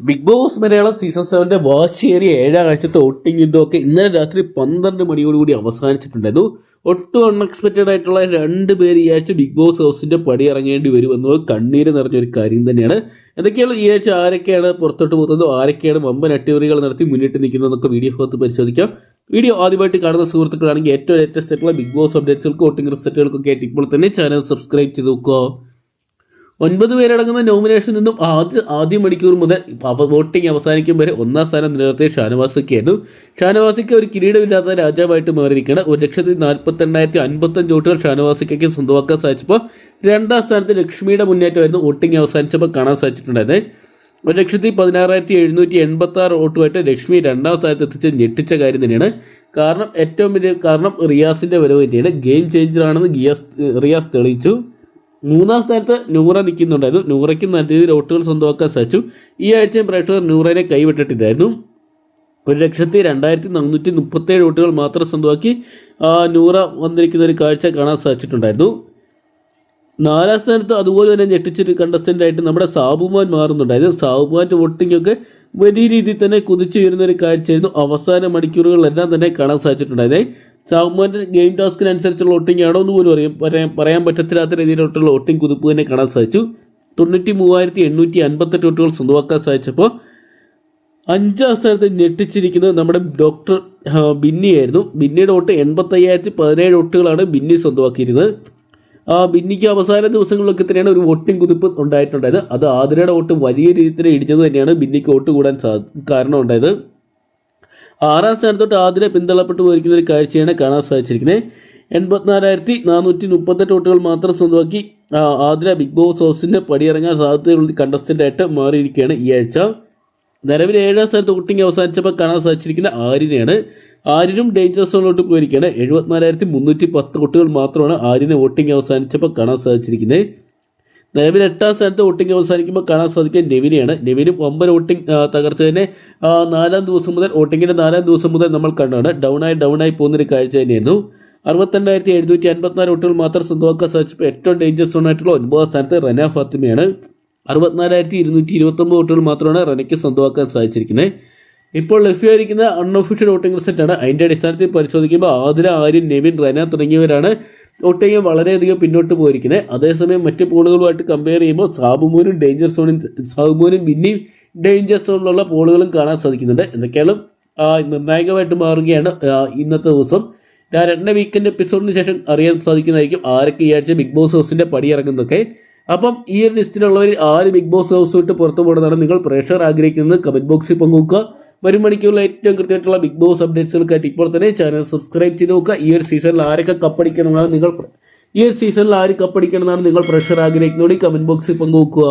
Big Boss Malayalam season സെവന്റെ വാശിയേറിയ ഏഴാം ആഴ്ചത്തെ വോട്ടിംഗ് യുദ്ധമൊക്കെ ഇന്നലെ രാത്രി പന്ത്രണ്ട് മണിയോടുകൂടി അവസാനിച്ചിട്ടുണ്ടായിരുന്നു. ഒട്ടും അൺഎക്സ്പെക്റ്റഡ് ആയിട്ടുള്ള രണ്ട് പേര് ഈ ആഴ്ച ബിഗ് ബോസ് ഹൗസിന്റെ പടി ഇറങ്ങേണ്ടി വരും എന്നത് കണ്ണീര് നിറഞ്ഞൊരു കാര്യം തന്നെയാണ്. എന്തൊക്കെയാണ് ഈ ആഴ്ച ആരൊക്കെയാണ് പുറത്തോട്ട് പോകുന്നത്? ആരൊക്കെയാണ് വമ്പൻ അട്ടിമറികൾ നടത്തി മുന്നിട്ട് നിൽക്കുന്നതെന്നൊക്കെ വീഡിയോ ഭാഗത്ത് പരിശോധിക്കാം. വീഡിയോ ആദ്യമായിട്ട് കാണുന്ന സുഹൃത്തുക്കളാണെങ്കിൽ ഏറ്റവും ലേറ്റസ്റ്റ് ആയിട്ടുള്ള ബിഗ് ബോസ് അപ്ഡേറ്റ്സുകൾക്ക് വോട്ടിംഗ് റിസൾട്ടുകൾക്കൊക്കെ ആയിട്ട് ഇപ്പോൾ തന്നെ ചാനൽ സബ്സ്ക്രൈബ് ചെയ്ത് നോക്കുക. ഒൻപത് പേരടങ്ങുന്ന നോമിനേഷനിൽ നിന്നും ആദ്യ ആദ്യ മണിക്കൂർ മുതൽ വോട്ടിംഗ് അവസാനിക്കും വരെ ഒന്നാം സ്ഥാനം നിലനിർത്തിയ ഷാനവാസിക്കായിരുന്നു ഷാനവാസിക്ക് ഒരു കിരീടമില്ലാത്ത രാജാവായിട്ട് മാറിയിരിക്കുകയാണ്. ഒരു ലക്ഷത്തി നാൽപ്പത്തി എണ്ണായിരത്തി അൻപത്തഞ്ച് വോട്ടുകൾ ഷാനവാസിക്കയ്ക്ക് സ്വന്തമാക്കാൻ സാധിച്ചപ്പോൾ രണ്ടാം സ്ഥാനത്ത് ലക്ഷ്മിയുടെ മുന്നേറ്റമായിരുന്നു വോട്ടിംഗ് അവസാനിച്ചപ്പോൾ കാണാൻ സാധിച്ചിട്ടുണ്ടായിരുന്നത് ഒരു ലക്ഷത്തി പതിനാറായിരത്തി എഴുന്നൂറ്റി എൺപത്തി ആറ് വോട്ടുമായിട്ട് ലക്ഷ്മി രണ്ടാം സ്ഥാനത്ത് എത്തിച്ച് ഞെട്ടിച്ച കാര്യം തന്നെയാണ്. കാരണം ഏറ്റവും വലിയ കാരണം റിയാസിന്റെ വരവ് തന്നെയാണ്. ഗെയിം ചേഞ്ചറാണെന്ന് ഗിയാസ് റിയാസ് തെളിയിച്ചു. മൂന്നാം സ്ഥാനത്ത് നൂറ നിൽക്കുന്നുണ്ടായിരുന്നു. നൂറയ്ക്ക് നല്ല രീതിയിൽ വോട്ടുകൾ സ്വന്തമാക്കാൻ സാധിച്ചു. ഈ ആഴ്ചയും പ്രേക്ഷകർ നൂറയെ കൈവിട്ടിട്ടില്ലായിരുന്നു. ഒരു ലക്ഷത്തി രണ്ടായിരത്തി നാനൂറ്റി മുപ്പത്തേഴ് വോട്ടുകൾ മാത്രം സ്വന്തമാക്കി നൂറ വന്നിരിക്കുന്ന ഒരു കാഴ്ച കാണാൻ സാധിച്ചിട്ടുണ്ടായിരുന്നു. നാലാം സ്ഥാനത്ത് അതുപോലെ തന്നെ ഞെട്ടിച്ചൊരു കണ്ടസ്റ്റന്റായിട്ട് നമ്മുടെ സാബുമാൻ മാറുന്നുണ്ടായിരുന്നു. സാബുമാന്റെ വോട്ടിംഗ് ഒക്കെ വലിയ രീതിയിൽ തന്നെ കുതിച്ചു വരുന്ന ഒരു കാഴ്ചയായിരുന്നു. അവസാന മണിക്കൂറുകളിലെല്ലാം തന്നെ കാണാൻ സാധിച്ചിട്ടുണ്ടായത് സാബുമാന്റെ ഗെയിം ടാസ്കിനനുസരിച്ചുള്ള ഓട്ടിംഗ് ആണോ എന്ന് പോലും അറിയാം പറയാൻ പറയാൻ പറ്റത്തില്ലാത്ത രീതിയിലോട്ടുള്ള ഓട്ടിംഗ് കുതിപ്പ് തന്നെ കാണാൻ സാധിച്ചു. തൊണ്ണൂറ്റി മൂവായിരത്തി എണ്ണൂറ്റി അൻപത്തെട്ട് വോട്ടുകൾ സ്വന്തമാക്കാൻ സാധിച്ചപ്പോൾ അഞ്ചാം സ്ഥാനത്ത് ഞെട്ടിച്ചിരിക്കുന്നത് നമ്മുടെ ഡോക്ടർ ബിന്നി ബിന്നിയായിരുന്നു ബിന്നിയുടെ വോട്ട് എൺപത്തയ്യായിരത്തി പതിനേഴ് വോട്ടുകളാണ് ബിന്നി സ്വന്തമാക്കിയിരുന്നത്. ആ ബിന്നിക്ക് അവസാന ദിവസങ്ങളിലൊക്കെ തന്നെയാണ് ഒരു വോട്ടിംഗ് കുതിപ്പ് ഉണ്ടായിട്ടുണ്ടായത്. അത് ആതിരയുടെ വോട്ട് വലിയ രീതിയിൽ ഇടിച്ചത് തന്നെയാണ് ബിന്നിക്ക് വോട്ട് കൂടാൻ സാ കാരണം ഉണ്ടായത്. ആറാം സ്ഥാനത്തോട്ട് ആദ്യം പിന്തള്ളപ്പെട്ടു പോയിരിക്കുന്ന ഒരു കാഴ്ചയാണ് കാണാൻ സാധിച്ചിരിക്കുന്നത്. എൺപത്തിനാലായിരത്തി നാനൂറ്റി മുപ്പത്തെട്ട് വോട്ടുകൾ മാത്രം സ്വന്തമാക്കി ആതിര ബിഗ് ബോസ് ഹൗസിന്റെ പടിയിറങ്ങാൻ സാധ്യതയുള്ള കണ്ടസ്റ്റന്റ് ആയിട്ട് മാറിയിരിക്കുകയാണ് ഈ ആഴ്ച. നിലവിൽ ഏഴാം സ്ഥാനത്ത് വോട്ടിംഗ് അവസാനിച്ചപ്പോൾ കാണാൻ സാധിച്ചിരിക്കുന്ന ആര്യനെയാണ്. ആര്യനും ഡേഞ്ചർ സോണിലോട്ട് പോയിരിക്കുകയാണ്. എഴുപത്തിനാലായിരത്തി മുന്നൂറ്റി പത്ത് വോട്ടുകൾ മാത്രമാണ് ആര്യനെ വോട്ടിംഗ് അവസാനിച്ചപ്പോൾ കാണാൻ സാധിച്ചിരിക്കുന്നത്. നിലവിൽ എട്ടാം സ്ഥാനത്ത് വോട്ടിംഗ് അവസാനിക്കുമ്പോൾ കാണാൻ സാധിക്കുക നെവിനെയാണ്. നെവിനും ഒമ്പത് വോട്ടിംഗ് തകർച്ച തന്നെ നാലാം ദിവസം മുതൽ വോട്ടിങ്ങിന്റെ നാലാം ദിവസം മുതൽ നമ്മൾ കണ്ടാണ് ഡൗണായി ഡൗണായി പോകുന്നൊരു കാഴ്ച തന്നെയായിരുന്നു. അറുപത്തെണ്ണായിരത്തി എഴുന്നൂറ്റി അൻപത്തിനാല് വോട്ടുകൾ മാത്രം സ്വന്തമാക്കാൻ സാധിച്ചപ്പോൾ ഏറ്റവും ഡേഞ്ചർ സോൺ ആയിട്ടുള്ള ഒൻപതാം സ്ഥാനത്ത് റന ഫാത്തിമയാണ്. അറുപത്തിനാലായിരത്തി ഇരുന്നൂറ്റി ഇരുപത്തൊമ്പത് വോട്ടുകൾ മാത്രമാണ് റനയ്ക്ക് സ്വന്തമാക്കാൻ സാധിച്ചിരിക്കുന്നത്. ഇപ്പോൾ ലഭ്യമായിരിക്കുന്ന അൺഒഫീഷ്യൽ വോട്ടിംഗ് റിസൾട്ടാണ്. അതിന്റെ അടിസ്ഥാനത്തിൽ പരിശോധിക്കുമ്പോൾ ആതിര ആര്യൻ നെവിൻ റന തുടങ്ങിയവരാണ് വോട്ടിംഗ് വളരെയധികം പിന്നോട്ട് പോയിരിക്കുന്നത് അതേസമയം മറ്റ് പോളുകളുമായിട്ട് കമ്പയർ ചെയ്യുമ്പോൾ സാബുമോനും ഡേഞ്ചർ സോണിൽ സാബുമോനും പിന്നെയും ഡേഞ്ചർ സോണിലുള്ള പോളുകളും കാണാൻ സാധിക്കുന്നുണ്ട്. എന്തൊക്കെയാണ് നിർണായകമായിട്ട് മാറുകയാണ് ഇന്നത്തെ ദിവസം. ഞാൻ രണ്ട് വീക്കെൻഡ് എപ്പിസോഡിന് ശേഷം അറിയാൻ സാധിക്കുന്നതായിരിക്കും ആരൊക്കെ ഈ ആഴ്ച ബിഗ് ബോസ് ഹൗസിന്റെ പടി ഇറങ്ങുന്നതൊക്കെ. അപ്പം ഈ ഒരു ലിസ്റ്റിലുള്ളവർ ആര് ബിഗ് ബോസ് ഹൗസ് വിട്ട് പുറത്തു പോകണമെന്നാണ് നിങ്ങൾ പ്രേക്ഷകർ ആഗ്രഹിക്കുന്നത്. കമന്റ് ബോക്സിൽ പങ്കുവെക്കുക. വരും മണിക്കുള്ള ഏറ്റവും കൃത്യമായിട്ടുള്ള ബിഗ് ബോസ് അപ്ഡേറ്റ്സുകൾക്കായിട്ട് ഇപ്പോൾ തന്നെ ചാനൽ സബ്സ്ക്രൈബ് ചെയ്ത് നോക്കുക. ഈ ഒരു സീസണിൽ ആരൊക്കെ കപ്പടിക്കണമെന്നാണ് നിങ്ങൾ ഈ ഒരു സീസണിൽ ആര് കപ്പടിക്കണമെന്നാണ് നിങ്ങൾ പ്രഷർ ആഗ്രഹിക്കുന്നതോടെ കമന്റ് ബോക്സിൽ പങ്കുവെക്കുക.